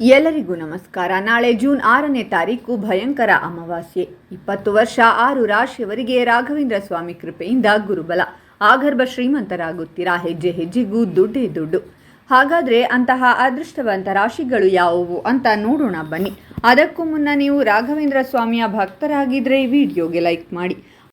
ಎಲ್ಲರಿಗೂ ನಮಸ್ಕಾರ. ನಾಳೆ ಜೂನ್ ಆರನೇ ತಾರೀಕು ಭಯಂಕರ ಅಮಾವಾಸ್ಯೆ. ಇಪ್ಪತ್ತು ವರ್ಷ, ಆರು ರಾಶಿಯವರಿಗೆ ರಾಘವೇಂದ್ರ ಸ್ವಾಮಿ ಕೃಪೆಯಿಂದ ಗುರುಬಲ. ಆಗರ್ಭ ಶ್ರೀಮಂತರಾಗುತ್ತೀರಾ? ಹೆಜ್ಜೆ ಹೆಜ್ಜೆಗೂ ದುಡ್ಡೇ ದುಡ್ಡು. ಹಾಗಾದ್ರೆ ಅಂತಹ ಅದೃಷ್ಟವಂತ ರಾಶಿಗಳು ಯಾವುವು ಅಂತ ನೋಡೋಣ ಬನ್ನಿ. ಅದಕ್ಕೂ ಮುನ್ನ ನೀವು ರಾಘವೇಂದ್ರ ಸ್ವಾಮಿಯ ಭಕ್ತರಾಗಿದ್ದರೆ ವಿಡಿಯೋಗೆ ಲೈಕ್ ಮಾಡಿ.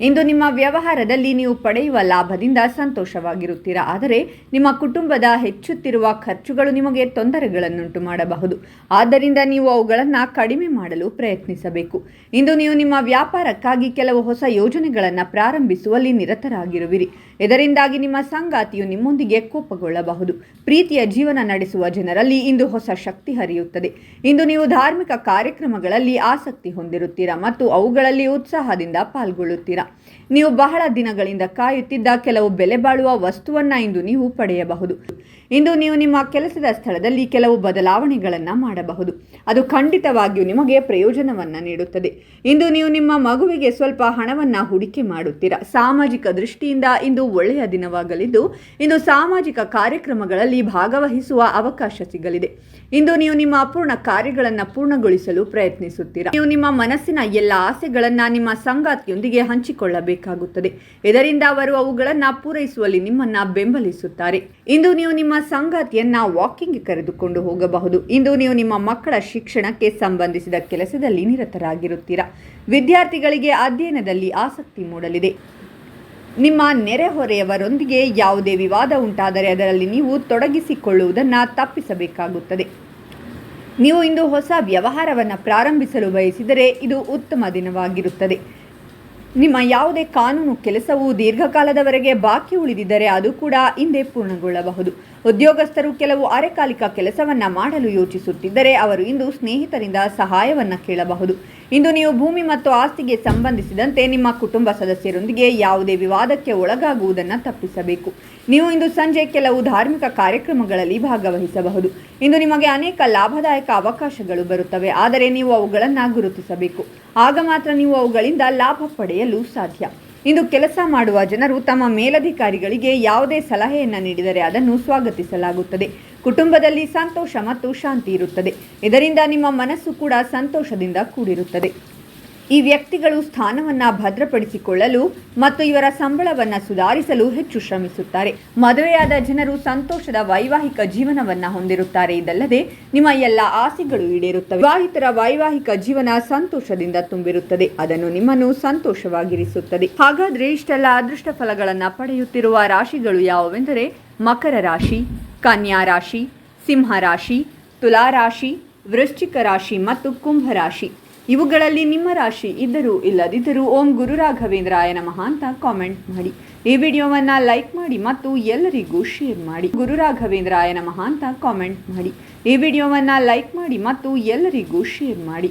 ಇಂದು ನಿಮ್ಮ ವ್ಯವಹಾರದಲ್ಲಿ ನೀವು ಪಡೆಯುವ ಲಾಭದಿಂದ ಸಂತೋಷವಾಗಿರುತ್ತೀರಾ? ಆದರೆ ನಿಮ್ಮ ಕುಟುಂಬದ ಹೆಚ್ಚುತ್ತಿರುವ ಖರ್ಚುಗಳು ನಿಮಗೆ ತೊಂದರೆಗಳನ್ನುಂಟು ಮಾಡಬಹುದು. ಆದ್ದರಿಂದ ನೀವು ಅವುಗಳನ್ನು ಕಡಿಮೆ ಮಾಡಲು ಪ್ರಯತ್ನಿಸಬೇಕು. ಇಂದು ನೀವು ನಿಮ್ಮ ವ್ಯಾಪಾರಕ್ಕಾಗಿ ಕೆಲವು ಹೊಸ ಯೋಜನೆಗಳನ್ನು ಪ್ರಾರಂಭಿಸುವಲ್ಲಿ ನಿರತರಾಗಿರುವಿರಿ. ಇದರಿಂದಾಗಿ ನಿಮ್ಮ ಸಂಗಾತಿಯು ನಿಮ್ಮೊಂದಿಗೆ ಕೋಪಗೊಳ್ಳಬಹುದು. ಪ್ರೀತಿಯ ಜೀವನ ನಡೆಸುವ ಜನರಲ್ಲಿ ಇಂದು ಹೊಸ ಶಕ್ತಿ ಹರಿಯುತ್ತದೆ. ಇಂದು ನೀವು ಧಾರ್ಮಿಕ ಕಾರ್ಯಕ್ರಮಗಳಲ್ಲಿ ಆಸಕ್ತಿ ಹೊಂದಿರುತ್ತೀರಾ ಮತ್ತು ಅವುಗಳಲ್ಲಿ ಉತ್ಸಾಹದಿಂದ ಪಾಲ್ಗೊಳ್ಳುತ್ತೀರಾ? ನೀವು ಬಹಳ ದಿನಗಳಿಂದ ಕಾಯುತ್ತಿದ್ದ ಕೆಲವು ಬೆಲೆ ಬಾಳುವ ವಸ್ತುವನ್ನ ಇಂದು ನೀವು ಪಡೆಯಬಹುದು. ಇಂದು ನೀವು ನಿಮ್ಮ ಕೆಲಸದ ಸ್ಥಳದಲ್ಲಿ ಕೆಲವು ಬದಲಾವಣೆಗಳನ್ನು ಮಾಡಬಹುದು. ಅದು ಖಂಡಿತವಾಗಿಯೂ ನಿಮಗೆ ಪ್ರಯೋಜನವನ್ನು ನೀಡುತ್ತದೆ. ಇಂದು ನೀವು ನಿಮ್ಮ ಮಗುವಿಗೆ ಸ್ವಲ್ಪ ಹಣವನ್ನು ಹೂಡಿಕೆ ಮಾಡುತ್ತೀರಾ? ಸಾಮಾಜಿಕ ದೃಷ್ಟಿಯಿಂದ ಇಂದು ಒಳ್ಳೆಯ ದಿನವಾಗಲಿದ್ದು, ಇಂದು ಸಾಮಾಜಿಕ ಕಾರ್ಯಕ್ರಮಗಳಲ್ಲಿ ಭಾಗವಹಿಸುವ ಅವಕಾಶ ಸಿಗಲಿದೆ. ಇಂದು ನೀವು ನಿಮ್ಮ ಅಪೂರ್ಣ ಕಾರ್ಯಗಳನ್ನು ಪೂರ್ಣಗೊಳಿಸಲು ಪ್ರಯತ್ನಿಸುತ್ತೀರಾ? ನೀವು ನಿಮ್ಮ ಮನಸ್ಸಿನ ಎಲ್ಲ ಆಸೆಗಳನ್ನು ನಿಮ್ಮ ಸಂಗಾತಿಯೊಂದಿಗೆ ಹಂಚಿಕೊಳ್ಳಬೇಕಾಗುತ್ತದೆ. ಇದರಿಂದ ಅವರು ಅವುಗಳನ್ನು ಪೂರೈಸುವಲ್ಲಿ ನಿಮ್ಮನ್ನ ಬೆಂಬಲಿಸುತ್ತಾರೆ. ಇಂದು ನೀವು ನಿಮ್ಮ ಸಂಗಾತಿಯನ್ನ ವಾಕಿಂಗ್ ಕರೆದುಕೊಂಡು ಹೋಗಬಹುದು. ಇಂದು ನೀವು ನಿಮ್ಮ ಮಕ್ಕಳ ಶಿಕ್ಷಣಕ್ಕೆ ಸಂಬಂಧಿಸಿದ ಕೆಲಸದಲ್ಲಿ ನಿರತರಾಗಿರುತ್ತೀರಾ? ವಿದ್ಯಾರ್ಥಿಗಳಿಗೆ ಅಧ್ಯಯನದಲ್ಲಿ ಆಸಕ್ತಿ ಮೂಡಲಿದೆ. ನಿಮ್ಮ ನೆರೆಹೊರೆಯವರೊಂದಿಗೆ ಯಾವುದೇ ವಿವಾದ ಉಂಟಾದರೆ ಅದರಲ್ಲಿ ನೀವು ತೊಡಗಿಸಿಕೊಳ್ಳುವುದನ್ನು ತಪ್ಪಿಸಬೇಕಾಗುತ್ತದೆ. ನೀವು ಇಂದು ಹೊಸ ವ್ಯವಹಾರವನ್ನು ಪ್ರಾರಂಭಿಸಲು ಬಯಸಿದರೆ ಇದು ಉತ್ತಮ ದಿನವಾಗಿರುತ್ತದೆ. ನಿಮ್ಮ ಯಾವುದೇ ಕಾನೂನು ಕೆಲಸವು ದೀರ್ಘಕಾಲದವರೆಗೆ ಬಾಕಿ ಉಳಿದಿದ್ದರೆ ಅದು ಕೂಡ ಹಿಂದೆ ಪೂರ್ಣಗೊಳ್ಳಬಹುದು. ಉದ್ಯೋಗಸ್ಥರು ಕೆಲವು ಅರೆಕಾಲಿಕ ಕೆಲಸವನ್ನು ಮಾಡಲು ಯೋಚಿಸುತ್ತಿದ್ದರೆ ಅವರು ಇಂದು ಸ್ನೇಹಿತರಿಂದ ಸಹಾಯವನ್ನು ಕೇಳಬಹುದು. ಇಂದು ನೀವು ಭೂಮಿ ಮತ್ತು ಆಸ್ತಿಗೆ ಸಂಬಂಧಿಸಿದಂತೆ ನಿಮ್ಮ ಕುಟುಂಬ ಸದಸ್ಯರೊಂದಿಗೆ ಯಾವುದೇ ವಿವಾದಕ್ಕೆ ಒಳಗಾಗುವುದನ್ನು ತಪ್ಪಿಸಬೇಕು. ನೀವು ಇಂದು ಸಂಜೆ ಕೆಲವು ಧಾರ್ಮಿಕ ಕಾರ್ಯಕ್ರಮಗಳಲ್ಲಿ ಭಾಗವಹಿಸಬಹುದು. ಇಂದು ನಿಮಗೆ ಅನೇಕ ಲಾಭದಾಯಕ ಅವಕಾಶಗಳು ಬರುತ್ತವೆ. ಆದರೆ ನೀವು ಅವುಗಳನ್ನು ಗುರುತಿಸಬೇಕು. ಆಗ ಮಾತ್ರ ನೀವು ಅವುಗಳಿಂದ ಲಾಭ ಪಡೆಯಲು ಸಾಧ್ಯ. ಇಂದು ಕೆಲಸ ಮಾಡುವ ಜನರು ತಮ್ಮ ಮೇಲಧಿಕಾರಿಗಳಿಗೆ ಯಾವುದೇ ಸಲಹೆಯನ್ನು ನೀಡಿದರೆ ಅದನ್ನು ಸ್ವಾಗತಿಸಲಾಗುತ್ತದೆ. ಕುಟುಂಬದಲ್ಲಿ ಸಂತೋಷ ಮತ್ತು ಶಾಂತಿ ಇರುತ್ತದೆ. ಇದರಿಂದ ನಿಮ್ಮ ಮನಸ್ಸು ಕೂಡ ಸಂತೋಷದಿಂದ ಕೂಡಿರುತ್ತದೆ. ಈ ವ್ಯಕ್ತಿಗಳು ಸ್ಥಾನವನ್ನ ಭದ್ರಪಡಿಸಿಕೊಳ್ಳಲು ಮತ್ತು ಇವರ ಸಂಬಳವನ್ನ ಸುಧಾರಿಸಲು ಹೆಚ್ಚು ಶ್ರಮಿಸುತ್ತಾರೆ. ಮದುವೆಯಾದ ಜನರು ಸಂತೋಷದ ವೈವಾಹಿಕ ಜೀವನವನ್ನ ಹೊಂದಿರುತ್ತಾರೆ. ಇದಲ್ಲದೆ ನಿಮ್ಮ ಎಲ್ಲ ಆಸೆಗಳು ಈಡೇರುತ್ತವೆ. ವಿವಾಹಿತರ ವೈವಾಹಿಕ ಜೀವನ ಸಂತೋಷದಿಂದ ತುಂಬಿರುತ್ತದೆ. ಅದನ್ನು ನಿಮ್ಮನ್ನು ಸಂತೋಷವಾಗಿರಿಸುತ್ತದೆ. ಹಾಗಾದ್ರೆ ಇಷ್ಟೆಲ್ಲ ಅದೃಷ್ಟ ಫಲಗಳನ್ನ ಪಡೆಯುತ್ತಿರುವ ರಾಶಿಗಳು ಯಾವುವೆಂದರೆ ಮಕರ ರಾಶಿ, ಕನ್ಯಾ ರಾಶಿ, ಸಿಂಹ ರಾಶಿ, ತುಲಾ ರಾಶಿ, ವೃಶ್ಚಿಕ ರಾಶಿ ಮತ್ತು ಕುಂಭ ರಾಶಿ. ಇವುಗಳಲ್ಲಿ ನಿಮ್ಮ ರಾಶಿ ಇದ್ದರೂ ಇಲ್ಲದಿದ್ದರೂ ಓಂ ಗುರು ರಾಘವೇಂದ್ರಾಯ ನಮಃ ಅಂತ ಕಾಮೆಂಟ್ ಮಾಡಿ. ಈ ವಿಡಿಯೋವನ್ನು ಲೈಕ್ ಮಾಡಿ ಮತ್ತು ಎಲ್ಲರಿಗೂ ಶೇರ್ ಮಾಡಿ. ಗುರು ರಾಘವೇಂದ್ರಾಯ ನಮಃ ಅಂತ ಕಾಮೆಂಟ್ ಮಾಡಿ. ಈ ವಿಡಿಯೋವನ್ನು ಲೈಕ್ ಮಾಡಿ ಮತ್ತು ಎಲ್ಲರಿಗೂ ಶೇರ್ ಮಾಡಿ.